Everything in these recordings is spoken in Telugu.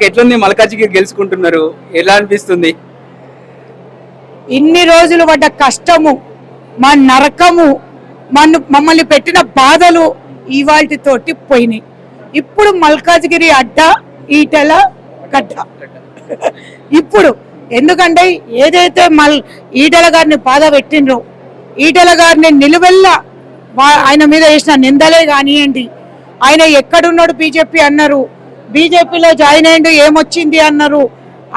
అక్క ఎట్లుంది మల్కాజిగిరి గెలుచుకుంటున్నారు? ఎలా అనిపిస్తుంది? ఇన్ని రోజులు పడ్డ కష్టము మా నరకము మన మమ్మల్ని పెట్టిన బాధలు ఇవాటితోటి పోయినాయి. ఇప్పుడు మల్కాజ్గిరి అడ్డ ఈటెల గడ్డ. ఇప్పుడు ఎందుకంటే ఏదైతే మల్ ఈటెల గారిని బాధ పెట్టిండ్రో ఈటెల గారిని నిలువెల్ల ఆయన మీద వేసిన నిందలే కానివ్వండి ఆయన ఎక్కడున్నాడు బీజేపీ అన్నారు బీజేపీలో జాయిన్ అయ్యిండు ఏమొచ్చింది అన్నారు.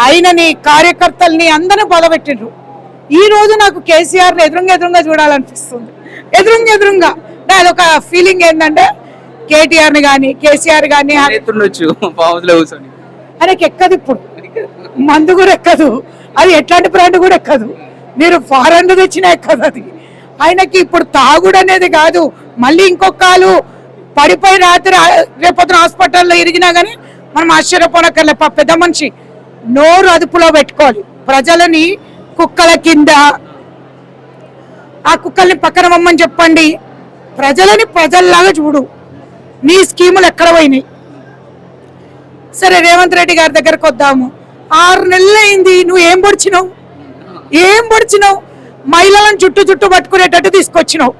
ఆయనని కార్యకర్తల్ని అందరూ బాధపెట్టిండ్రు ఈ రోజు నాకు కేసీఆర్ ఎదురుంగా ఎదురుంగా చూడాలనిపిస్తుంది. ఎదురుంగా ఎదురుంగా. అదొక ఫీలింగ్ ఏంటంటే కేటీఆర్ని కానీ కేసీఆర్ కానీ ఆయనకి ఎక్కదు ఇప్పుడు. మందు కూడా ఎక్కదు. అది ఎట్లాంటి బ్రాండ్ కూడా ఎక్కదు. మీరు ఫారెన్ తెచ్చినా ఎక్కదు అది. ఆయనకి ఇప్పుడు తాగుడు అనేది కాదు. మళ్ళీ ఇంకొక కాలు పడిపోయి రాత్రి రేపొద్దున హాస్పిటల్లో ఇరిగినా కానీ మనం ఆశ్చర్యపోనక్కర్లే పెద్ద మనిషి నోరు అదుపులో పెట్టుకోవాలి. ప్రజలని కుక్కల కింద ఆ కుక్కల్ని పక్కన వమ్మని చెప్పండి. ప్రజలని ప్రజల్లాగా చూడు. నీ స్కీములు ఎక్కడ పోయినాయి? సరే రేవంత్ రెడ్డి గారి దగ్గరకు వద్దాము. ఆరు నెలలు అయింది నువ్వు ఏం పొడిచినావు? ఏం పొడిచినావు? మహిళలను చుట్టూ చుట్టూ పట్టుకునేటట్టు తీసుకొచ్చినావు.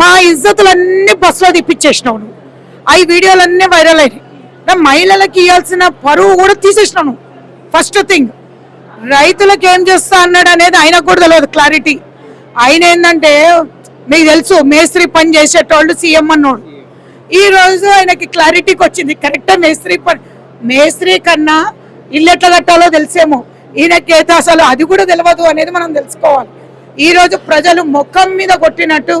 మా ఇజ్జతులన్నీ బస్సులో తిప్పించేసినావు నువ్వు. ఆ వీడియోలన్నీ వైరల్ అయినాయి. మహిళలకు ఇవ్వాల్సిన పరువు కూడా తీసేసినాను. ఫస్ట్ థింగ్ రైతులకు ఏం చేస్తా అన్నాడు అనేది ఆయనకు కూడా తెలియదు క్లారిటీ ఆయన ఏంటంటే మీకు తెలుసు మేస్త్రి పని చేసేటోళ్ళు సీఎం అన్నోడు. ఈ రోజు ఆయనకి క్లారిటీకి వచ్చింది. కరెక్ట్ మేస్త్రి పని మేస్త్రి కన్నా ఇల్లు ఎట్లా కట్టాలో తెలిసేమో. ఈయనకి అసలు అది కూడా తెలియదు అనేది మనం తెలుసుకోవాలి. ఈ రోజు ప్రజలు ముఖం మీద కొట్టినట్టు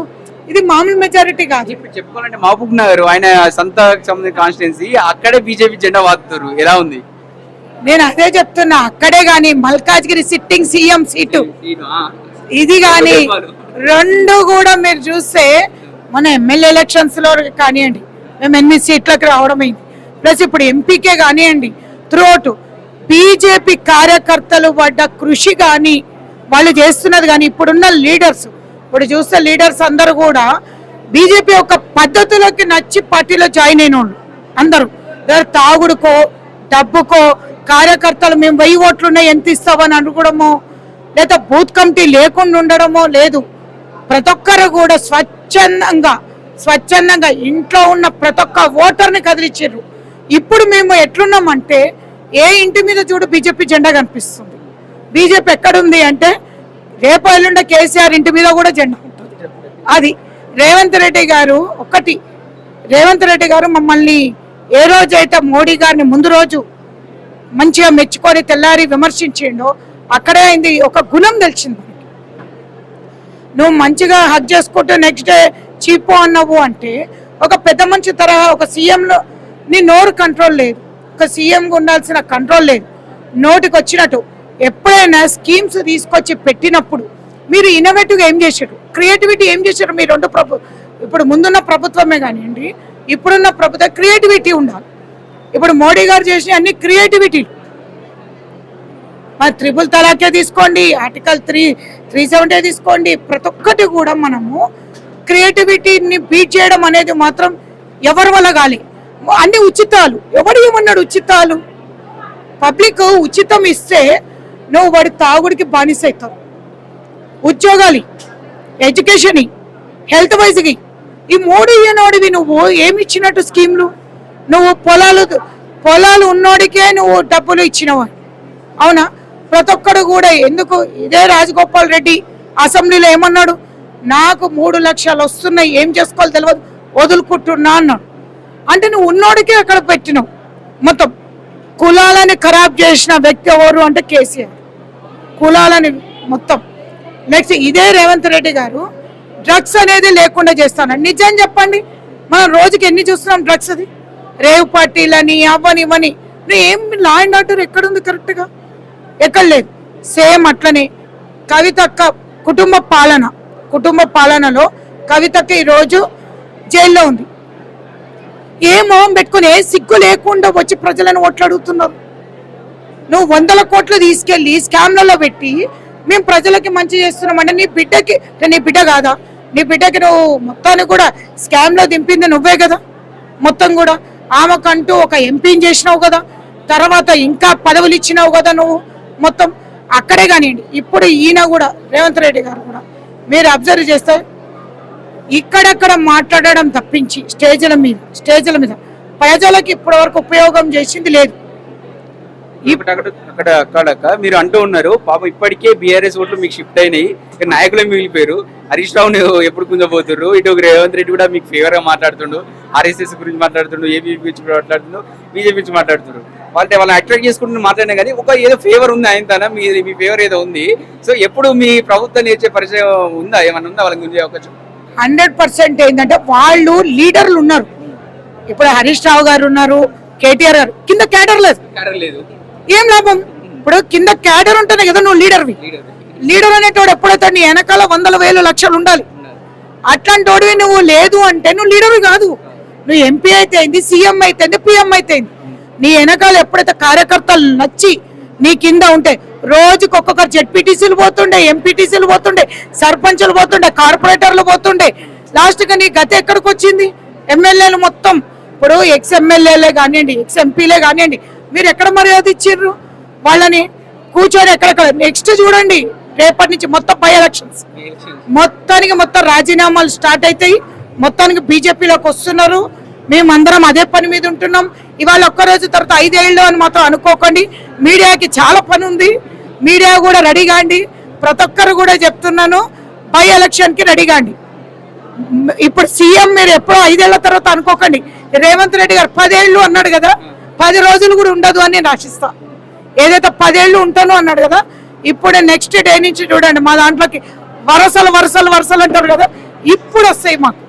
ఇది మామూలు మెజారిటీ కాదు. ఇప్పుడు చెప్పుకోవాలంటే మహబూబ్ నగర్ ఆయన సొంత సంబంధించిన కాన్స్టిట్యున్సీ అక్కడే బీజేపీ జెండా వాదుతారు. ఎలా ఉంది? నేను అదే చెప్తున్నా అక్కడే గాని మల్కాజ్గిరి సిట్టింగ్ సీఎం సీటు ఇది కానీ రెండు కూడా మీరు చూస్తే మన ఎమ్మెల్యే ఎలక్షన్స్లో కానివ్వండి మేము ఎనిమిది సీట్లకు రావడం అయింది. ప్లస్ ఇప్పుడు ఎంపీకే కానివ్వండి త్రూఅవుట్ బీజేపీ కార్యకర్తలు పడ్డ కృషి కానీ వాళ్ళు చేస్తున్నది కానీ ఇప్పుడున్న లీడర్స్ ఇప్పుడు చూస్తే లీడర్స్ అందరూ కూడా బీజేపీ యొక్క పద్ధతులకి నచ్చి పార్టీలో జాయిన్ అయిన అందరూ. తాగుడుకో డబ్బుకో కార్యకర్తలు మేము వెయ్యి ఓట్లు ఉన్నాయి ఎంత ఇస్తామని అనుకోవడమో లేదా బూత్ కమిటీ లేకుండా ఉండడమో లేదు. ప్రతి ఒక్కరు కూడా స్వచ్ఛందంగా స్వచ్ఛందంగా ఇంట్లో ఉన్న ప్రతి ఒక్క ఓటర్ని కదిలిచ్చారు ఇప్పుడు మేము ఎట్లున్నామంటే ఏ ఇంటి మీద చూడు బీజేపీ జెండా కనిపిస్తుంది. బీజేపీ ఎక్కడుంది అంటే రేపు ఎల్లుండ కేసీఆర్ ఇంటి మీద కూడా జెండా ఉంటుంది అది రేవంత్ రెడ్డి గారు ఒకటి రేవంత్ రెడ్డి గారు మమ్మల్ని ఏ రోజైతే మోడీ గారిని ముందు రోజు మంచిగా మెచ్చుకొని తెల్లారి విమర్శించిండో అక్కడే అయింది ఒక గుణం తెలిసింది. నువ్వు మంచిగా హక్ చేసుకుంటూ నెక్స్ట్ డే చీపో అన్నావు అంటే ఒక పెద్ద మనిషి తరహా ఒక సీఎంలో నీ నోరు కంట్రోల్ లేదు. ఒక సీఎంగా ఉండాల్సిన కంట్రోల్ లేదు. నోటికి వచ్చినట్టు ఎప్పుడైనా స్కీమ్స్ తీసుకొచ్చి పెట్టినప్పుడు మీరు ఇన్నోవేటివ్గా ఏం చేశారు? క్రియేటివిటీ ఏం చేశారు? మీ రెండు ప్రభు ఇప్పుడు ముందున్న ప్రభుత్వమే కానివ్వండి ఇప్పుడున్న ప్రభుత్వం క్రియేటివిటీ ఉండాలి. ఇప్పుడు మోడీ గారు చేసిన అన్ని క్రియేటివిటీ మరి త్రిపుల్ తలాకే తీసుకోండి ఆర్టికల్ త్రీ త్రీ సెవెంటీ తీసుకోండి. ప్రతి ఒక్కటి కూడా మనము క్రియేటివిటీని బీట్ చేయడం అనేది మాత్రం ఎవరి వల్ల కాలి. అన్ని ఉచితాలు. ఎవడు ఏమన్నాడు ఉచితాలు? పబ్లిక్ ఉచితం ఇస్తే నువ్వు వాడి తాగుడికి బానిస అవుతావు ఉద్యోగాలు ఎడ్యుకేషన్ హెల్త్ వైజ్కి. ఈ మూడు ఇయ్యనోడివి నువ్వు ఏమి ఇచ్చినట్టు స్కీమ్లు? నువ్వు పొలాలు పొలాలు ఉన్నోడికే నువ్వు డబ్బులు ఇచ్చినవు అవునా? ప్రతి ఒక్కడు కూడా ఎందుకు ఇదే రాజగోపాల్ రెడ్డి అసెంబ్లీలో ఏమన్నాడు? నాకు మూడు లక్షలు వస్తున్నాయి ఏం చేసుకోవాలి తెలియదు వదులుకుంటున్నా అన్నాడు. అంటే నువ్వు ఉన్నోడికే అక్కడ పెట్టినావు మొత్తం. కులాలని ఖరాబ్ చేసిన వ్యక్తి ఎవరు అంటే కేసీఆర్. కులాలని మొత్తం. నెక్స్ట్ ఇదే రేవంత్ రెడ్డి గారు డ్రగ్స్ అనేది లేకుండా చేస్తాను నిజం చెప్పండి మనం రోజుకి ఎన్ని చూస్తున్నాం డ్రగ్స్ అది? రేవ్ పార్టీలని అవని ఇవని. ఏం లా అండ్ ఆర్డర్ ఎక్కడుంది కరెక్ట్గా ఎక్కడ లేదు. సేమ్ అట్లనే కవితక్క కుటుంబ పాలన కుటుంబ పాలనలో కవితక్క ఈరోజు జైల్లో ఉంది. ఏ మొహం పెట్టుకుని ఏ సిగ్గు లేకుండా వచ్చి ప్రజలను ఓట్లు అడుగుతున్నారు? నువ్వు వందల కోట్లు తీసుకెళ్ళి స్కామ్లలో పెట్టి మేము ప్రజలకి మంచి చేస్తున్నామంటే నీ బిడ్డకి నీ బిడ్డ కాదా? నీ బిడ్డకి నువ్వు మొత్తాన్ని కూడా స్కామ్లో దింపింది నువ్వే కదా? మొత్తం కూడా ఆమెకంటూ ఒక ఎంపీని చేసినావు కదా? తర్వాత ఇంకా పదవులు ఇచ్చినావు కదా నువ్వు? మొత్తం అక్కడే కానివ్వండి. ఇప్పుడు ఈయన కూడా రేవంత్ రెడ్డి గారు కూడా మీరు అబ్జర్వ్ చేస్తే ఇక్కడక్కడ మాట్లాడడం తప్పించి స్టేజ్ల మీద స్టేజ్ల మీద ప్రజలకు ఇప్పటి వరకు ఉపయోగం చేసింది లేదు. అక్కడ అక్కడ మీరు అంటూ ఉన్నారు. పాప ఇప్పటికే బీఆర్ఎస్ ఓట్లు మీకు షిఫ్ట్ అయినాయి. నాయకులే మిగిలిపోయారు. హరీష్ రావుని ఎప్పుడు గుంజబోతున్నారు ఇటు రేవంత్ రెడ్డి కూడా మీకు ఫేవర్గా మాట్లాడుతుండు. ఆర్ఎస్ఎస్ గురించి మాట్లాడుతుండు. ఏబీ గురించి మాట్లాడుతుండు. బీజేపీ గురించి మాట్లాడుతున్నారు వాళ్ళని వాళ్ళని అట్రాక్ట్ చేసుకుంటూ మాట్లాడినా కానీ ఒక ఏదో ఫేవర్ ఉంది ఆయన తన. మీ మీ ఫేవర్ ఏదో ఉంది. సో ఎప్పుడు మీ ప్రభుత్వం నేర్చే పరిచయం ఉందా? ఏమన్నా ఉందా వాళ్ళని గుంజే అవకాశం? హండ్రెడ్ పర్సెంట్ ఏంటంటే వాళ్ళు లీడర్లు ఉన్నారు. ఇప్పుడు హరీష్ రావు గారు ఉన్నారు కేటీఆర్ గారు. కింద క్యాడర్ లేదు లేదు. ఏం లాభం? ఇప్పుడు కింద క్యాడర్ ఉంటేనే కదా నువ్వు లీడర్వి. లీడర్ అనేటోడు ఎప్పుడైతే నీ వెనకాల వందల వేలు లక్షలు ఉండాలి అట్లాంటి వాడివి నువ్వు లేదు అంటే నువ్వు లీడర్వి కాదు. నువ్వు ఎంపీ అయితే అయింది సీఎం అయితే అయింది పిఎం అయితే అయింది. నీ వెనకాల ఎప్పుడైతే కార్యకర్తలు నచ్చి నీ కింద ఉంటే రోజుకి ఒక్కొక్కరు జెడ్పీటీసీలు పోతుండే ఎంపీటీసీలు పోతుండే సర్పంచులు పోతుండే కార్పొరేటర్లు పోతుండే. లాస్ట్గా నీ గత ఎక్కడికి వచ్చింది ఎమ్మెల్యేలు మొత్తం. ఇప్పుడు ఎక్స్ ఎమ్మెల్యేలే కానివ్వండి ఎక్స్ ఎంపీలే కానివ్వండి మీరు ఎక్కడ మర్యాద ఇచ్చిర్రు వాళ్ళని కూర్చొని ఎక్కడెక్కడ నెక్స్ట్ చూడండి రేపటి నుంచి మొత్తం బై ఎలక్షన్స్ మొత్తానికి మొత్తం రాజీనామాలు స్టార్ట్ అవుతాయి మొత్తానికి బీజేపీలోకి వస్తున్నారు. మేమందరం అదే పని మీద ఉంటున్నాం. ఇవాళ ఒక్క రోజు తర్వాత ఐదేళ్ళు అని మాత్రం అనుకోకండి. మీడియాకి చాలా పని ఉంది. మీడియా కూడా రెడీ కాండి. ప్రతి ఒక్కరు కూడా చెప్తున్నాను బై ఎలక్షన్కి రెడీ కాండి. ఇప్పుడు సీఎం మీరు ఎప్పుడో ఐదేళ్ళ తర్వాత అనుకోకండి. రేవంత్ రెడ్డి గారు పదేళ్ళు అన్నాడు కదా. పది రోజులు కూడా ఉండదు అని నేను ఆశిస్తా. ఏదైతే పదేళ్ళు ఉంటాను అన్నాడు కదా ఇప్పుడు నెక్స్ట్ డే నుంచి చూడండి మా దాంట్లోకి వరసలు వరసలు వరసలు అంటారు కదా ఇప్పుడు వస్తాయి మాకు.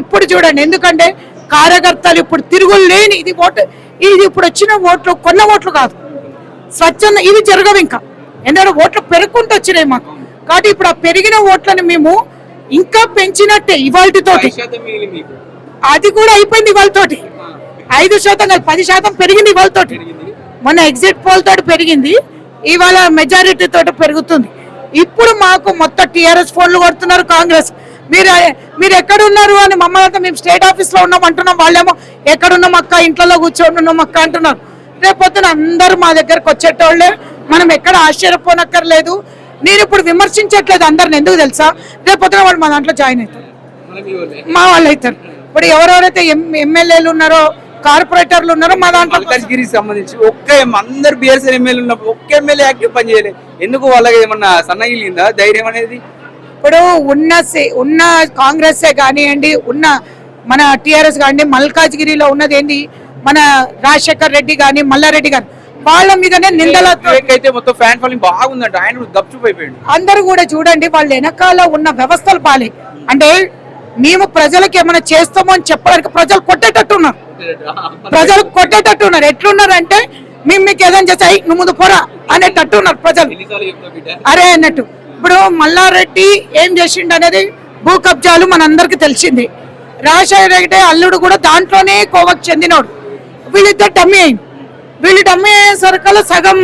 ఇప్పుడు చూడండి ఎందుకంటే కార్యకర్తలు ఇప్పుడు తిరుగులు లేని ఇది ఓటు ఇది ఇప్పుడు వచ్చిన ఓట్లు కొన్న ఓట్లు కాదు. స్వచ్ఛంద ఇవి జరగవు ఇంకా. ఎందుకంటే ఓట్లు పెరుగుకుంటూ వచ్చినాయి మాకు. కాబట్టి ఇప్పుడు ఆ పెరిగిన ఓట్లను మేము ఇంకా పెంచినట్టే ఇవాళతోటి అది కూడా అయిపోయింది ఇవాళతోటి ఐదు శాతం కాదు పది శాతం పెరిగింది ఇవాళతోటి మొన్న ఎగ్జిట్ పోల్ తోటి పెరిగింది. ఇవాళ మెజారిటీ తోటి పెరుగుతుంది. ఇప్పుడు మాకు మొత్తం టిఆర్ఎస్ ఫోన్లు కొడుతున్నారు కాంగ్రెస్. మీరు మీరు ఎక్కడ ఉన్నారు అని మమ్మల్ని అంతా మేము స్టేట్ ఆఫీస్లో ఉన్నాం అంటున్నాం. వాళ్ళేమో ఎక్కడున్నాం అక్క ఇంట్లో కూర్చొని ఉన్నాం అక్క అంటున్నారు. రేపొద్దున అందరూ మా దగ్గరకు వచ్చేటోళ్ళే. మనం ఎక్కడ ఆశ్చర్యపోనక్కర్లేదు. నేను ఇప్పుడు విమర్శించట్లేదు అందరిని. ఎందుకు తెలుసా? రేపొద్దున వాళ్ళు మా దాంట్లో జాయిన్ అవుతారు. మా వాళ్ళు. అవుతారు ఇప్పుడు ఎవరెవరైతే ఎం- ఎమ్మెల్యేలు ఉన్నారో కార్పొరేటర్లు ఉన్నారో మా దాంట్లో మల్కాజ్గిరికి సంబంధించి ఒక్క అందరు బీఆర్ఎస్ ఎమ్మెల్యే ఉన్నప్పుడు ఒక్క ఎమ్మెల్యే యాక్టివ్ పని చేయలేదు ఎందుకు వాళ్ళకి ఏమన్నా సన్నగిలిందా ధైర్యం అనేది? ఇప్పుడు ఉన్న ఉన్న కాంగ్రెస్ కానివ్వండి ఉన్న మన టిఆర్ఎస్ కానివ్వండి మల్కాజ్గిరిలో ఉన్నది ఏంది? మన రాజశేఖర్ రెడ్డి కానీ మల్లారెడ్డి గాని వాళ్ళ మీదనే నిందల ఫ్యాన్ ఫాలోయింగ్ బాగుందంట. ఆయన కూడా అందరూ చూడండి వాళ్ళ వెనకాల ఉన్న వ్యవస్థలు బాలే. అంటే మేము ప్రజలకు ఏమైనా చేస్తామో అని చెప్పడానికి ప్రజలు ఉన్నారు ప్రజలు కొట్టేటట్టు ఉన్నారు. ఎట్లున్నారు అంటే మేము మీకు ఏదైనా చేస్తే "ఐ, నువ్వు ముందు పోరా అనేటట్టు ఉన్నారు ప్రజలు. అరే అన్నట్టు. ఇప్పుడు మల్లారెడ్డి ఏం చేసిండు అనేది భూ కబ్జాలు మనందరికి తెలిసింది. రాజశేఖర రెడ్డి అల్లుడు కూడా దాంట్లోనే కోవకు చెందినోడు. వీళ్ళిద్దరు డమ్మి అయింది. వీళ్ళు డమ్మి అయ్యేసరికల్లా సగం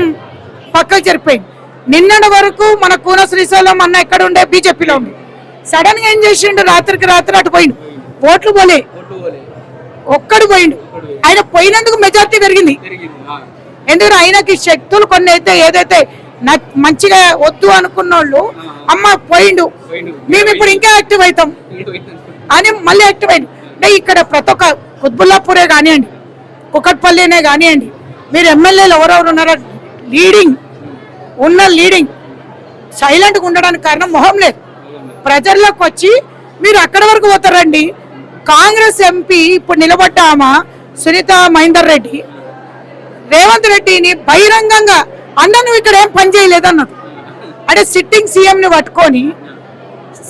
పక్కకు జరిపోయింది నిన్నటి వరకు మన కూన శ్రీశైలం అన్న ఎక్కడ ఉండే? బీజేపీలో ఉండే సడన్గా ఏం చేసిండు? రాత్రికి రాత్రి అటు పోయిండు. ఓట్లు పోలే. ఒక్కడు పోయిండు. ఆయన పోయినందుకు మెజార్టీ పెరిగింది. ఎందుకంటే ఆయనకి శక్తులు కొన్ని అయితే ఏదైతే మంచిగా వద్దు అనుకున్నోళ్ళు అమ్మ పోయిండు. మేము ఇప్పుడు ఇంకా యాక్టివ్ అవుతాం. అని మళ్ళీ యాక్టివ్ అయింది అంటే ఇక్కడ ప్రతి ఒక్క కుత్బుల్లాపూరే కానివ్వండి కుకట్పల్లినే కానివ్వండి మీరు ఎమ్మెల్యేలు ఎవరెవరు ఉన్నారో లీడింగ్ ఉన్న లీడింగ్ సైలెంట్గా ఉండడానికి కారణం మొహం లేదు. ప్రజల్లోకి వచ్చి మీరు అక్కడి వరకు పోతారండి. కాంగ్రెస్ ఎంపీ ఇప్పుడు నిలబడ్డామా? సునీత మహేందర్ రెడ్డి. రేవంత్ రెడ్డిని బహిరంగంగా అన్న నువ్వు ఇక్కడ ఏం పని చేయలేదన్నది. అంటే సిట్టింగ్ సీఎంని పట్టుకొని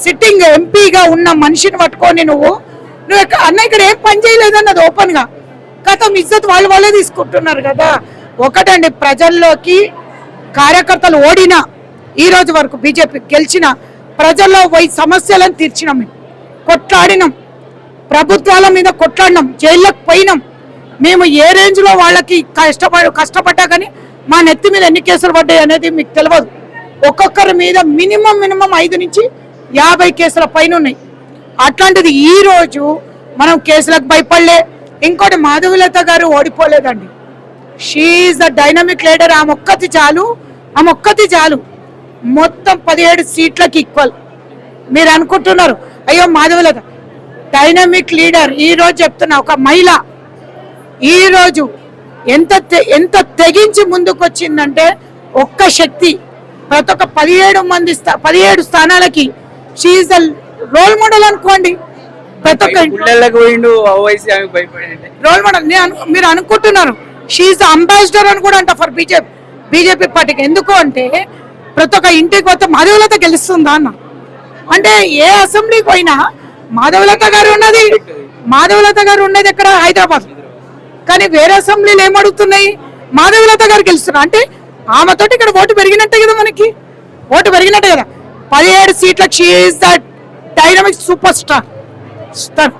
సిట్టింగ్ ఎంపీగా ఉన్న మనిషిని పట్టుకొని నువ్వు నువ్వు ఇక్కడ అన్న ఇక్కడ ఏం పని చేయలేదన్నది ఓపెన్గా. గతం ఇజ్జత్ వాళ్ళు వాళ్ళే తీసుకుంటున్నారు కదా. ఒకటండి ప్రజల్లోకి కార్యకర్తలు ఓడినా ఈ రోజు వరకు బీజేపీ గెలిచిన ప్రజల్లో పోయి సమస్యలను తీర్చినాం మేము. కొట్లాడినాం. ప్రభుత్వాల మీద కొట్లాడినాం జైల్లోకి పోయినాం. మేము ఏ రేంజ్లో వాళ్ళకి కష్టపడ కష్టపడ్డా కానీ మా నెత్తి మీద ఎన్ని కేసులు పడ్డాయి అనేది మీకు తెలియదు ఒక్కొక్కరి మీద మినిమం మినిమం ఐదు నుంచి యాభై కేసుల పైన ఉన్నాయి. అట్లాంటిది ఈ రోజు మనం కేసులకు భయపడలే. ఇంకోటి మాధవీలత గారు ఓడిపోలేదండి. షీఈ్ ద డైనమిక్ లీడర్ ఆ మొక్కతి చాలు ఆ మొక్కతి చాలు. మొత్తం పదిహేడు సీట్లకు ఈక్వల్ మీరు అనుకుంటున్నారు అయ్యో మాధవలత డైనమిక్ లీడర్ ఈ రోజు చెప్తున్నా ఒక మహిళ ఈ రోజు ఎంత ఎంత తెగించి ముందుకు వచ్చిందంటే ఒక్క శక్తి. ప్రతి ఒక్క పదిహేడు మంది పదిహేడు స్థానాలకి షీఈ్ రోల్ మోడల్ అనుకోండి. ప్రతి ఒక్క రోల్ మోడల్ నేను మీరు అనుకుంటున్నారు షీఈ్ ద అంబాసిడర్ అని కూడా అంట ఫర్ బీజేపీ బీజేపీ పార్టీకి. ఎందుకు అంటే ప్రతి ఒక్క ఇంటికి పోతే మాధవలత గెలుస్తుందా అన్న. అంటే ఏ అసెంబ్లీకి పోయినా మాధవలత గారు ఉన్నది. మాధవలత గారు ఉన్నది ఎక్కడ? హైదరాబాద్. కానీ వేరే అసెంబ్లీలు ఏం అడుగుతున్నాయి? మాధవలత గారు గెలుస్తున్నారు. అంటే ఆమెతోటి ఇక్కడ ఓటు పెరిగినట్టే కదా మనకి. ఓటు పెరిగినట్టే కదా. పదిహేడు సీట్ల she the dynamic super star star